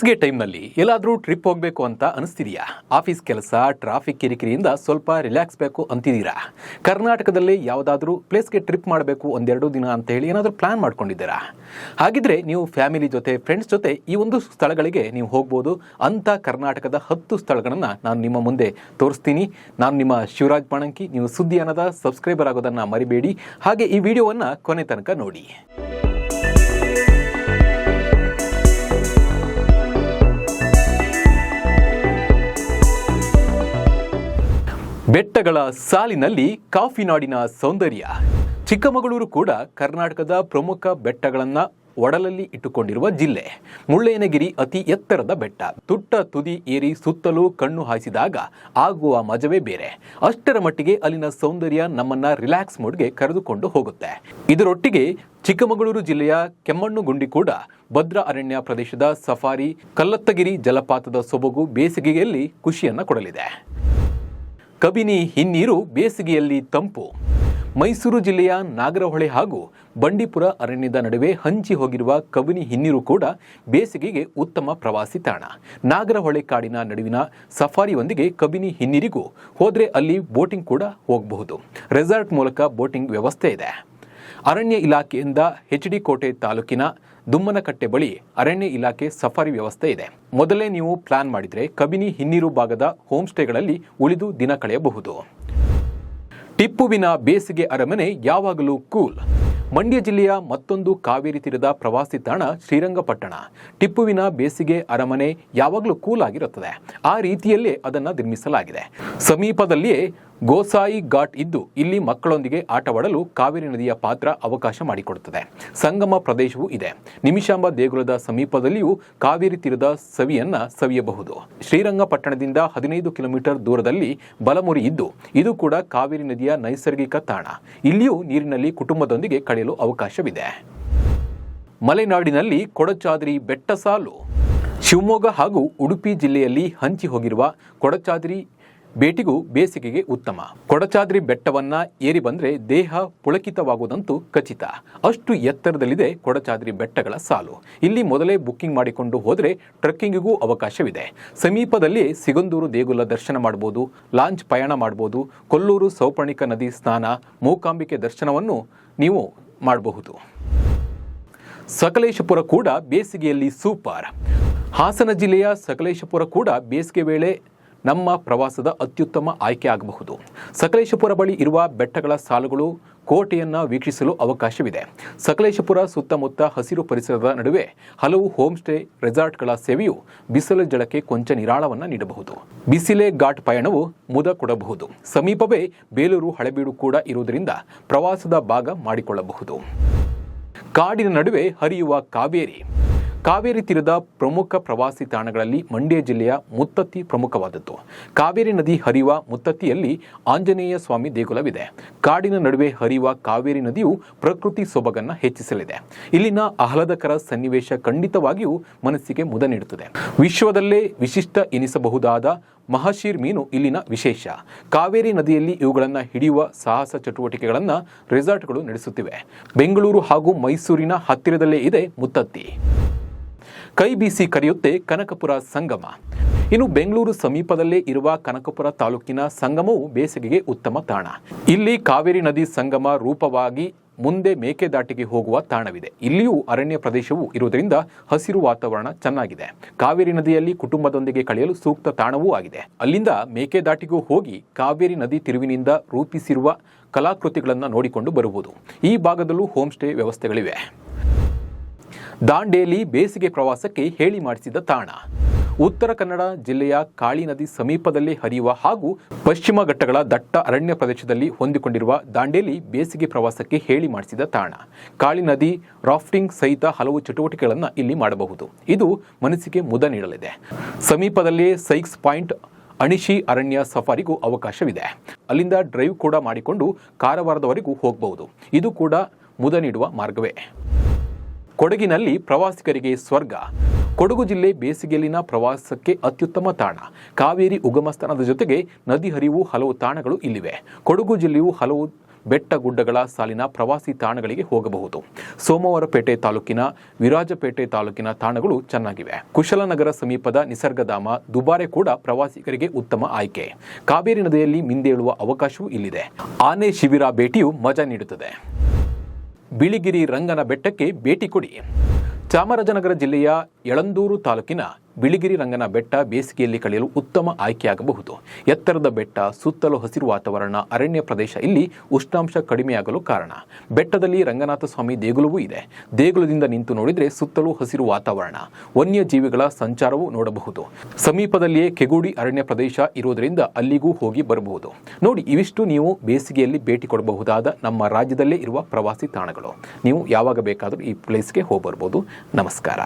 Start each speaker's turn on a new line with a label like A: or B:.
A: ಬೇಸಿಗೆ ಟೈಮ್ನಲ್ಲಿ ಎಲ್ಲಾದರೂ ಟ್ರಿಪ್ ಹೋಗಬೇಕು ಅಂತ ಅನಿಸ್ತಿದೆಯಾ? ಆಫೀಸ್ ಕೆಲಸ ಟ್ರಾಫಿಕ್ ಕಿರಿಕಿರಿಯಿಂದ ಸ್ವಲ್ಪ ರಿಲ್ಯಾಕ್ಸ್ ಬೇಕು ಅಂತಿದ್ದೀರಾ ಕರ್ನಾಟಕದಲ್ಲಿ ಯಾವುದಾದ್ರೂ ಪ್ಲೇಸ್ಗೆ ಟ್ರಿಪ್ ಮಾಡಬೇಕು ಒಂದೆರಡು ದಿನ ಅಂತ ಹೇಳಿ ಏನಾದರೂ ಪ್ಲಾನ್ ಮಾಡ್ಕೊಂಡಿದ್ದೀರಾ? ಹಾಗಿದ್ರೆ ನೀವು ಫ್ಯಾಮಿಲಿ ಜೊತೆ ಫ್ರೆಂಡ್ಸ್ ಜೊತೆ ಈ ಒಂದು ಸ್ಥಳಗಳಿಗೆ ನೀವು ಹೋಗ್ಬೋದು. ಅಂತ ಕರ್ನಾಟಕದ ಹತ್ತು ಸ್ಥಳಗಳನ್ನು ನಾನು ನಿಮ್ಮ ಮುಂದೆ ತೋರಿಸ್ತೀನಿ. ನಾನು ನಿಮ್ಮ ಶಿವರಾಜ್ ಪಾಣಂಕಿ. ನೀವು ಸುದ್ದಿ ಅನ್ನದ ಸಬ್ಸ್ಕ್ರೈಬರ್ ಆಗೋದನ್ನು ಮರಿಬೇಡಿ. ಹಾಗೆ ಈ ವಿಡಿಯೋವನ್ನು ಕೊನೆ ತನಕ ನೋಡಿ. ಬೆಟ್ಟಗಳ ಸಾಲಿನಲ್ಲಿ ಕಾಫಿ ನಾಡಿನ ಸೌಂದರ್ಯ. ಚಿಕ್ಕಮಗಳೂರು ಕೂಡ ಕರ್ನಾಟಕದ ಪ್ರಮುಖ ಬೆಟ್ಟಗಳನ್ನ ಒಡಲಲ್ಲಿ ಇಟ್ಟುಕೊಂಡಿರುವ ಜಿಲ್ಲೆ. ಮುಳ್ಳಯ್ಯನಗಿರಿ ಅತಿ ಎತ್ತರದ ಬೆಟ್ಟ. ತುಟ್ಟ ತುದಿ ಏರಿ ಸುತ್ತಲೂ ಕಣ್ಣು ಹಾಯಿಸಿದಾಗ ಆಗುವ ಮಜವೇ ಬೇರೆ. ಅಷ್ಟರ ಮಟ್ಟಿಗೆ ಅಲ್ಲಿನ ಸೌಂದರ್ಯ ನಮ್ಮನ್ನ ರಿಲ್ಯಾಕ್ಸ್ ಮೂಡ್ಗೆ ಕರೆದುಕೊಂಡು ಹೋಗುತ್ತೆ. ಇದರೊಟ್ಟಿಗೆ ಚಿಕ್ಕಮಗಳೂರು ಜಿಲ್ಲೆಯ ಕೆಮ್ಮಣ್ಣುಗುಂಡಿ ಕೂಡ ಭದ್ರಾ ಅರಣ್ಯ ಪ್ರದೇಶದ ಸಫಾರಿ ಕಲ್ಲತ್ತಗಿರಿ ಜಲಪಾತದ ಸೊಬಗು ಬೇಸಿಗೆಯಲ್ಲಿ ಖುಷಿಯನ್ನ ಕೊಡಲಿದೆ. ಕಬಿನಿ ಹಿನ್ನೀರು ಬೇಸಿಗೆಯಲ್ಲಿ ತಂಪು. ಮೈಸೂರು ಜಿಲ್ಲೆಯ ನಾಗರಹೊಳೆ ಹಾಗೂ ಬಂಡೀಪುರ ಅರಣ್ಯದ ನಡುವೆ ಹಂಚಿ ಹೋಗಿರುವ ಕಬಿನಿ ಹಿನ್ನೀರು ಕೂಡ ಬೇಸಿಗೆಗೆ ಉತ್ತಮ ಪ್ರವಾಸಿ ತಾಣ. ನಾಗರಹೊಳೆ ಕಾಡಿನ ನಡುವಿನ ಸಫಾರಿಯೊಂದಿಗೆ ಕಬಿನಿ ಹಿನ್ನೀರಿಗೂ ಹೋದರೆ ಅಲ್ಲಿ ಬೋಟಿಂಗ್ ಕೂಡ ಹೋಗಬಹುದು. ರೆಸಾರ್ಟ್ ಮೂಲಕ ಬೋಟಿಂಗ್ ವ್ಯವಸ್ಥೆ ಇದೆ. ಅರಣ್ಯ ಇಲಾಖೆಯಿಂದ ಎಚ್ ಡಿ ಕೋಟೆ ತಾಲೂಕಿನ ದುಮ್ಮನಕಟ್ಟೆ ಬಳಿ ಅರಣ್ಯ ಇಲಾಖೆ ಸಫಾರಿ ವ್ಯವಸ್ಥೆ ಇದೆ. ಮೊದಲೇ ನೀವು ಪ್ಲಾನ್ ಮಾಡಿದರೆ ಕಬಿನಿ ಹಿನ್ನೀರು ಭಾಗದ ಹೋಮ್ ಸ್ಟೇಗಳಲ್ಲಿ ಉಳಿದು ದಿನ ಕಳೆಯಬಹುದು. ಟಿಪ್ಪುವಿನ ಬೇಸಿಗೆ ಅರಮನೆ ಯಾವಾಗಲೂ ಕೂಲ್. ಮಂಡ್ಯ ಜಿಲ್ಲೆಯ ಮತ್ತೊಂದು ಕಾವೇರಿ ತೀರದ ಪ್ರವಾಸಿ ತಾಣ ಶ್ರೀರಂಗಪಟ್ಟಣ. ಟಿಪ್ಪುವಿನ ಬೇಸಿಗೆ ಅರಮನೆ ಯಾವಾಗಲೂ ಕೂಲ್ ಆಗಿರುತ್ತದೆ. ಆ ರೀತಿಯಲ್ಲೇ ಅದನ್ನು ನಿರ್ಮಿಸಲಾಗಿದೆ. ಸಮೀಪದಲ್ಲಿಯೇ ಗೋಸಾಯಿ ಘಾಟ್ ಇದ್ದು ಇಲ್ಲಿ ಮಕ್ಕಳೊಂದಿಗೆ ಆಟವಾಡಲು ಕಾವೇರಿ ನದಿಯ ಪಾತ್ರ ಅವಕಾಶ ಮಾಡಿಕೊಡುತ್ತದೆ. ಸಂಗಮ ಪ್ರದೇಶವೂ ಇದೆ. ನಿಮಿಷಾಂಬ ದೇಗುಲದ ಸಮೀಪದಲ್ಲಿಯೂ ಕಾವೇರಿ ತೀರದ ಸವಿಯನ್ನ ಸವಿಯಬಹುದು. ಶ್ರೀರಂಗಪಟ್ಟಣದಿಂದ ಹದಿನೈದು ಕಿಲೋಮೀಟರ್ ದೂರದಲ್ಲಿ ಬಲಮುರಿ ಇದ್ದು, ಇದು ಕೂಡ ಕಾವೇರಿ ನದಿಯ ನೈಸರ್ಗಿಕ ತಾಣ. ಇಲ್ಲಿಯೂ ನೀರಿನಲ್ಲಿ ಕುಟುಂಬದೊಂದಿಗೆ ಕಳೆಯಲು ಅವಕಾಶವಿದೆ. ಮಲೆನಾಡಿನಲ್ಲಿ ಕೊಡಚಾದ್ರಿ ಬೆಟ್ಟ ಸಾಲು ಶಿವಮೊಗ್ಗ ಹಾಗೂ ಉಡುಪಿ ಜಿಲ್ಲೆಯಲ್ಲಿ ಹಂಚಿ ಹೋಗಿರುವ ಕೊಡಚಾದ್ರಿ ಭೇಟಿಗೂ ಬೇಸಿಗೆಗೆ ಉತ್ತಮ. ಕೊಡಚಾದ್ರಿ ಬೆಟ್ಟವನ್ನ ಏರಿ ಬಂದ್ರೆ ದೇಹ ಪುಳಕಿತವಾಗುವುದಂತೂ ಖಚಿತ. ಅಷ್ಟು ಎತ್ತರದಲ್ಲಿದೆ ಕೊಡಚಾದ್ರಿ ಬೆಟ್ಟಗಳ ಸಾಲು. ಇಲ್ಲಿ ಮೊದಲೇ ಬುಕ್ಕಿಂಗ್ ಮಾಡಿಕೊಂಡು ಹೋದರೆ ಟ್ರೆಕ್ಕಿಂಗಿಗೂ ಅವಕಾಶವಿದೆ. ಸಮೀಪದಲ್ಲಿ ಸಿಗಂದೂರು ದೇಗುಲ ದರ್ಶನ ಮಾಡಬಹುದು ಲಾಂಚ್ ಪಯಣ ಮಾಡಬಹುದು ಕೊಲ್ಲೂರು ಸೌಪರ್ಣಿಕ ನದಿ ಸ್ನಾನ, ಮೂಕಾಂಬಿಕೆ ದರ್ಶನವನ್ನು ನೀವು ಮಾಡಬಹುದು. ಸಕಲೇಶಪುರ ಕೂಡ ಬೇಸಿಗೆಯಲ್ಲಿ ಸೂಪರ್. ಹಾಸನ ಜಿಲ್ಲೆಯ ಸಕಲೇಶಪುರ ಕೂಡ ಬೇಸಿಗೆ ವೇಳೆ ನಮ್ಮ ಪ್ರವಾಸದ ಅತ್ಯುತ್ತಮ ಆಯ್ಕೆ ಆಗಬಹುದು. ಸಕಲೇಶಪುರ ಬಳಿ ಇರುವ ಬೆಟ್ಟಗಳ ಸಾಲುಗಳು ಕೋಟೆಯನ್ನು ವೀಕ್ಷಿಸಲು ಅವಕಾಶವಿದೆ. ಸಕಲೇಶಪುರ ಸುತ್ತಮುತ್ತ ಹಸಿರು ಪರಿಸರದ ನಡುವೆ ಹಲವು ಹೋಮ್ ಸ್ಟೇ ರೆಸಾರ್ಟ್ಗಳ ಸೇವೆಯು ಬಿಸಿಲು ಜಳಕ್ಕೆ ಕೊಂಚ ನಿರಾಳವನ್ನು ನೀಡಬಹುದು. ಬಿಸಿಲೆ ಘಾಟ್ ಪಯಣವು ಮುದ ಕೊಡಬಹುದು ಸಮೀಪವೇ ಬೇಲೂರು ಹಳೆಬೀಡು ಕೂಡ ಇರುವುದರಿಂದ ಪ್ರವಾಸದ ಭಾಗ ಮಾಡಿಕೊಳ್ಳಬಹುದು. ಕಾಡಿನ ನಡುವೆ ಹರಿಯುವ ಕಾವೇರಿ. ಕಾವೇರಿ ತೀರದ ಪ್ರಮುಖ ಪ್ರವಾಸಿ ತಾಣಗಳಲ್ಲಿ ಮಂಡ್ಯ ಜಿಲ್ಲೆಯ ಮುತ್ತತ್ತಿ ಪ್ರಮುಖವಾದದ್ದು. ಕಾವೇರಿ ನದಿ ಹರಿಯುವ ಮುತ್ತತ್ತಿಯಲ್ಲಿ ಆಂಜನೇಯ ಸ್ವಾಮಿ ದೇಗುಲವಿದೆ. ಕಾಡಿನ ನಡುವೆ ಹರಿಯುವ ಕಾವೇರಿ ನದಿಯು ಪ್ರಕೃತಿ ಸೊಬಗನ್ನ ಹೆಚ್ಚಿಸಲಿದೆ. ಇಲ್ಲಿನ ಆಹ್ಲಾದಕರ ಸನ್ನಿವೇಶ ಖಂಡಿತವಾಗಿಯೂ ಮನಸ್ಸಿಗೆ ಮುದ ನೀಡುತ್ತದೆ. ವಿಶ್ವದಲ್ಲೇ ವಿಶಿಷ್ಟ ಎನಿಸಬಹುದಾದ ಮಹಾಶೀರ್ ಮೀನು ಇಲ್ಲಿನ ವಿಶೇಷ. ಕಾವೇರಿ ನದಿಯಲ್ಲಿ ಇವುಗಳನ್ನು ಹಿಡಿಯುವ ಸಾಹಸ ಚಟುವಟಿಕೆಗಳನ್ನು ರೆಸಾರ್ಟ್ಗಳು ನಡೆಸುತ್ತಿವೆ. ಬೆಂಗಳೂರು ಹಾಗೂ ಮೈಸೂರಿನ ಹತ್ತಿರದಲ್ಲೇ ಇದೆ ಮುತ್ತತ್ತಿ. ಕೈ ಬೀಸಿ ಕರೆಯುತ್ತೆ ಕನಕಪುರ ಸಂಗಮ. ಇನ್ನು ಬೆಂಗಳೂರು ಸಮೀಪದಲ್ಲೇ ಇರುವ ಕನಕಪುರ ತಾಲೂಕಿನ ಸಂಗಮವು ಬೇಸಿಗೆಗೆ ಉತ್ತಮ ತಾಣ. ಇಲ್ಲಿ ಕಾವೇರಿ ನದಿ ಸಂಗಮ ರೂಪವಾಗಿ ಮುಂದೆ ಮೇಕೆದಾಟಿಗೆ ಹೋಗುವ ತಾಣವಿದೆ. ಇಲ್ಲಿಯೂ ಅರಣ್ಯ ಪ್ರದೇಶವು ಇರುವುದರಿಂದ ಹಸಿರು ವಾತಾವರಣ ಚೆನ್ನಾಗಿದೆ. ಕಾವೇರಿ ನದಿಯಲ್ಲಿ ಕುಟುಂಬದೊಂದಿಗೆ ಕಳೆಯಲು ಸೂಕ್ತ ತಾಣವೂ ಆಗಿದೆ. ಅಲ್ಲಿಂದ ಮೇಕೆದಾಟಿಗೂ ಹೋಗಿ ಕಾವೇರಿ ನದಿ ತಿರುವಿನಿಂದ ರೂಪಿಸಿರುವ ಕಲಾಕೃತಿಗಳನ್ನು ನೋಡಿಕೊಂಡು ಬರುವುದು. ಈ ಭಾಗದಲ್ಲೂ ಹೋಮ್ ಸ್ಟೇ ವ್ಯವಸ್ಥೆಗಳಿವೆ. ದಾಂಡೇಲಿ ಬೇಸಿಗೆ ಪ್ರವಾಸಕ್ಕೆ ಹೇಳಿ ಮಾಡಿಸಿದ ತಾಣ. ಉತ್ತರ ಕನ್ನಡ ಜಿಲ್ಲೆಯ ಕಾಳಿ ನದಿ ಸಮೀಪದಲ್ಲಿ ಹರಿಯುವ ಹಾಗೂ ಪಶ್ಚಿಮ ಘಟ್ಟಗಳ ದಟ್ಟ ಅರಣ್ಯ ಪ್ರದೇಶದಲ್ಲಿ ಹೊಂದಿಕೊಂಡಿರುವ ದಾಂಡೇಲಿ ಬೇಸಿಗೆ ಪ್ರವಾಸಕ್ಕೆ ಹೇಳಿ ಮಾಡಿಸಿದ ತಾಣ. ಕಾಳಿ ನದಿ ರಾಫ್ಟಿಂಗ್ ಸಹಿತ ಹಲವು ಚಟುವಟಿಕೆಗಳನ್ನು ಇಲ್ಲಿ ಮಾಡಬಹುದು. ಇದು ಮನಸ್ಸಿಗೆ ಮುದ ನೀಡಲಿದೆ. ಸಮೀಪದಲ್ಲಿ ಸೈಕ್ಸ್ ಪಾಯಿಂಟ್ ಅಣಿಶಿ ಅರಣ್ಯ ಸಫಾರಿಗೂ ಅವಕಾಶವಿದೆ. ಅಲ್ಲಿಂದ ಡ್ರೈವ್ ಕೂಡ ಮಾಡಿಕೊಂಡು ಕಾರವಾರದವರೆಗೂ ಹೋಗಬಹುದು. ಇದು ಕೂಡ ಮುದ ನೀಡುವ ಮಾರ್ಗವೇ. ಕೊಡಗಿನಲ್ಲಿ ಪ್ರವಾಸಿಗರಿಗೆ ಸ್ವರ್ಗ. ಕೊಡಗು ಜಿಲ್ಲೆ ಬೇಸಿಗೆಯಲ್ಲಿನ ಪ್ರವಾಸಕ್ಕೆ ಅತ್ಯುತ್ತಮ ತಾಣ. ಕಾವೇರಿ ಉಗಮಸ್ಥಾನದ ಜೊತೆಗೆ ನದಿ ಹರಿವು ಹಲವು ತಾಣಗಳು ಇಲ್ಲಿವೆ. ಕೊಡಗು ಜಿಲ್ಲೆಯು ಹಲವು ಬೆಟ್ಟ ಗುಡ್ಡಗಳ ಸಾಲಿನ ಪ್ರವಾಸಿ ತಾಣಗಳಿಗೆ ಹೋಗಬಹುದು. ಸೋಮವಾರಪೇಟೆ ತಾಲೂಕಿನ ವಿರಾಜಪೇಟೆ ತಾಲೂಕಿನ ತಾಣಗಳು ಚೆನ್ನಾಗಿವೆ. ಕುಶಲನಗರ ಸಮೀಪದ ನಿಸರ್ಗಧಾಮ ದುಬಾರೆ ಕೂಡ ಪ್ರವಾಸಿಗರಿಗೆ ಉತ್ತಮ ಆಯ್ಕೆ. ಕಾವೇರಿ ನದಿಯಲ್ಲಿ ಮಿಂದೇಳುವ ಅವಕಾಶವೂ ಇಲ್ಲಿದೆ. ಆನೆ ಶಿಬಿರ ಭೇಟಿಯು ಮಜಾ ನೀಡುತ್ತದೆ. ಬಿಳಿಗಿರಿ ರಂಗನ ಬೆಟ್ಟಕ್ಕೆ ಭೇಟಿ ಕೊಡಿ ಚಾಮರಾಜನಗರ ಜಿಲ್ಲೆಯ ಯಳಂದೂರು ತಾಲೂಕಿನ ಬಿಳಿಗಿರಿ ರಂಗನ ಬೆಟ್ಟ ಬೇಸಿಗೆಯಲ್ಲಿ ಕಳೆಯಲು ಉತ್ತಮ ಆಯ್ಕೆಯಾಗಬಹುದು. ಎತ್ತರದ ಬೆಟ್ಟ, ಸುತ್ತಲೂ ಹಸಿರು ವಾತಾವರಣ, ಅರಣ್ಯ ಪ್ರದೇಶ ಇಲ್ಲಿ ಉಷ್ಣಾಂಶ ಕಡಿಮೆಯಾಗಲು ಕಾರಣ. ಬೆಟ್ಟದಲ್ಲಿ ರಂಗನಾಥ ಸ್ವಾಮಿ ದೇಗುಲವೂ ಇದೆ. ದೇಗುಲದಿಂದ ನಿಂತು ನೋಡಿದರೆ ಸುತ್ತಲೂ ಹಸಿರು ವಾತಾವರಣ. ವನ್ಯಜೀವಿಗಳ ಸಂಚಾರವೂ ನೋಡಬಹುದು. ಸಮೀಪದಲ್ಲಿಯೇ ಕೆಗೂಡಿ ಅರಣ್ಯ ಪ್ರದೇಶ ಇರುವುದರಿಂದ ಅಲ್ಲಿಗೂ ಹೋಗಿ ಬರಬಹುದು. ನೋಡಿ, ಇವಿಷ್ಟು ನೀವು ಬೇಸಿಗೆಯಲ್ಲಿ ಭೇಟಿ ಕೊಡಬಹುದಾದ ನಮ್ಮ ರಾಜ್ಯದಲ್ಲೇ ಇರುವ ಪ್ರವಾಸಿ ತಾಣಗಳು. ನೀವು ಯಾವಾಗ ಬೇಕಾದರೂ ಈ ಪ್ಲೇಸ್ಗೆ ಹೋಗಿ ಬರ್ಬೋದು ನಮಸ್ಕಾರ.